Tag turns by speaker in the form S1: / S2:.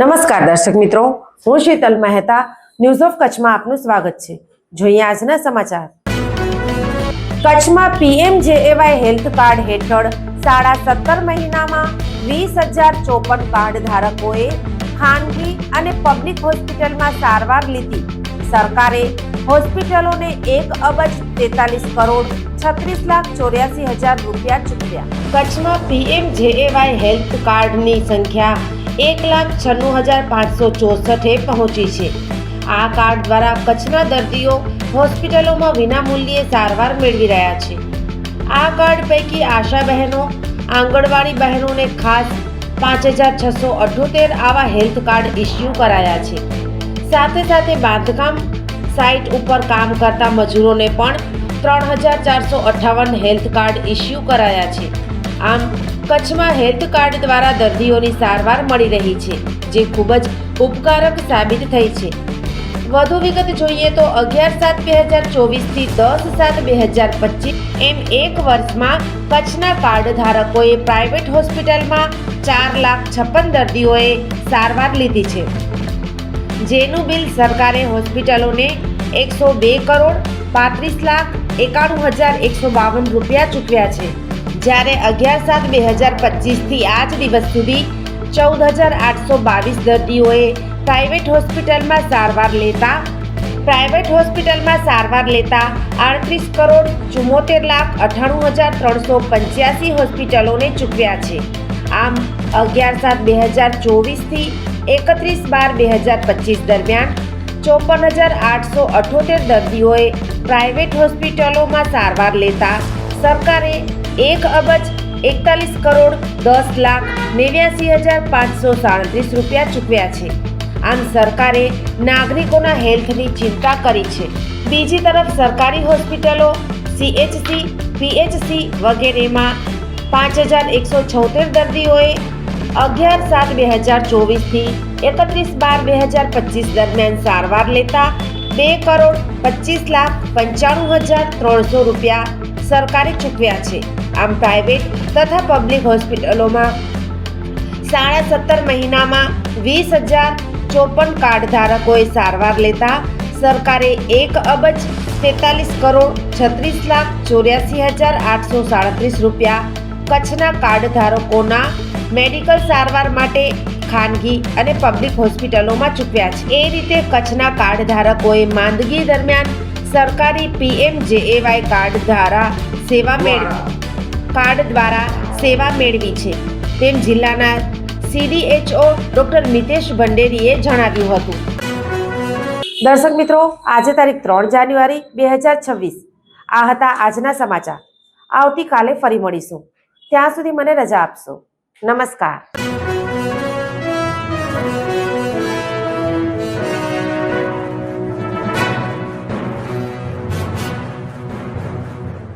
S1: નમસ્કાર દર્શક મિત્રો, હું શીતલ મહેતા ન્યૂઝ ઓફ કચ્છમાં આપનું સ્વાગત છે. જોઈએ આજના સમાચાર. કચ્છમાં પીએમજેએવાય હેલ્થ કાર્ડ હેઠળ સાડા સત્તર મહિનામાં વીસ હજાર ચોપન કાર્ડ ધારકોએ ખાનગી અને પબ્લિક હોસ્પિટલમાં સારવાર લીધી. સરકારે હોસ્પિટલોને એક અબજ તેતાલીસ કરોડ છત્રીસ લાખ ચોર્યાસી હજાર રૂપિયા ચૂકવ્યા કચ્છમાં પીએમજેએવાય હેલ્થ કાર્ડની સંખ્યા એક લાખ છન્નું હજાર પાંચસો ચોસઠે પહોંચી છે. આ કાર્ડ દ્વારા કચ્છના દર્દીઓ હોસ્પિટલોમાં વિનામૂલ્યે સારવાર મેળવી રહ્યા છે. આ કાર્ડ પૈકી આશા બહેનો, આંગણવાડી બહેનોને ખાસ પાંચ હજાર છસો અઠ્યોતેર આવા હેલ્થ કાર્ડ ઇસ્યુ કરાયા છે. સાથે સાથે બાંધકામ સાઇટ ઉપર કામ કરતા મજૂરોને પણ ત્રણ હજાર ચારસો અઠ્ઠાવન હેલ્થ કાર્ડ ઇસ્યુ કરાયા છે. આમ કચ્છમાં હેલ્થ કાર્ડ દ્વારા દર્દીઓની સારવાર મળી રહી છે, જે ખૂબ જ ઉપકારક સાબિત થઈ છે. વધુ વિગત જોઈએ તો અગિયાર સાત બે હજાર ચોવીસથી દસ સાત બે હજાર પચીસ એમ એક વર્ષમાં કચ્છના કાર્ડ ધારકોએ પ્રાઇવેટ હોસ્પિટલમાં ચાર લાખ છપ્પન દર્દીઓએ સારવાર લીધી છે. જેનું બિલ સરકારે હોસ્પિટલોને એકસો બે કરોડ પાંત્રીસ લાખ એકાણું હજાર એકસો બાવન રૂપિયા ચૂકવ્યા છે. જ્યારે અગિયાર સાત બે હજાર પચીસથી આજ દિવસ સુધી ચૌદ હજાર આઠસો બાવીસ દર્દીઓએ પ્રાઇવેટ હોસ્પિટલમાં સારવાર લેતા, પ્રાઇવેટ હોસ્પિટલમાં સારવાર લેતા આડત્રીસ કરોડ ચુમ્મોતેર લાખ અઠ્ઠાણું હજાર ત્રણસો પંચ્યાસી હોસ્પિટલોને ચૂકવ્યા છે. આમ, અગિયાર સાત બે હજાર ચોવીસથી એકત્રીસ બાર બે હજાર પચીસ દરમિયાન ચોપન હજાર આઠસો અઠ્યોતેર દર્દીઓએ પ્રાઇવેટ હોસ્પિટલોમાં સારવાર લેતા સરકારે એક અબજ એકતાલીસ કરોડ દસ લાખ નેવ્યાસી હજાર પાંચસો સાડત્રીસ રૂપિયા ચૂકવ્યા છે. આમ સરકારે નાગરિકોના હેલ્થની ચિંતા કરી છે. બીજી તરફ સરકારી હોસ્પિટલો સીએચસી પીએચસી વગેરેમાં પાંચ હજાર એકસો છોતેર દર્દીઓએ અગિયાર સાત બે હજાર ચોવીસથી એકત્રીસ બાર બે હજાર પચીસ દરમિયાન સારવાર લેતા બે કરોડ પચીસ લાખ પંચાણું હજાર ત્રણસો રૂપિયા સરકારે ચૂકવ્યા છે. આમ પ્રાઇવેટ તથા પબ્લિક હોસ્પિટલોમાં સાડા સત્તર મહિનામાં વીસ હજાર ચોપન કાર્ડ ધારકોએ સારવાર લેતા સરકારે એક અબજ તેતાલીસ કરોડ છત્રીસ લાખ ચોર્યાસી હજાર આઠસો સાડત્રીસ રૂપિયા કચ્છના કાર્ડ ધારકોના મેડિકલ સારવાર માટે ખાનગી અને પબ્લિક હોસ્પિટલોમાં ચૂકવ્યા છે. એ રીતે કચ્છના કાર્ડ ધારકોએ માંદગી દરમિયાન સરકારી પીએમજેએવાય કાર્ડ દ્વારા સેવા મેળવી. કાર્ડ દ્વારા સેવા મેળવી છે. તેમ જિલ્લાના સીડીએચઓ ડોક્ટર મિતેશ ભંડેરીએ જણાવ્યું હતું. દર્શક મિત્રો, આજે તારીખ ત્રણ જાન્યુઆરી બે હજાર છવ્વીસ. આ હતા આજના સમાચાર. આવતીકાલે ફરી મળીશું. ત્યાં સુધી મને રજા આપશો. નમસ્કાર.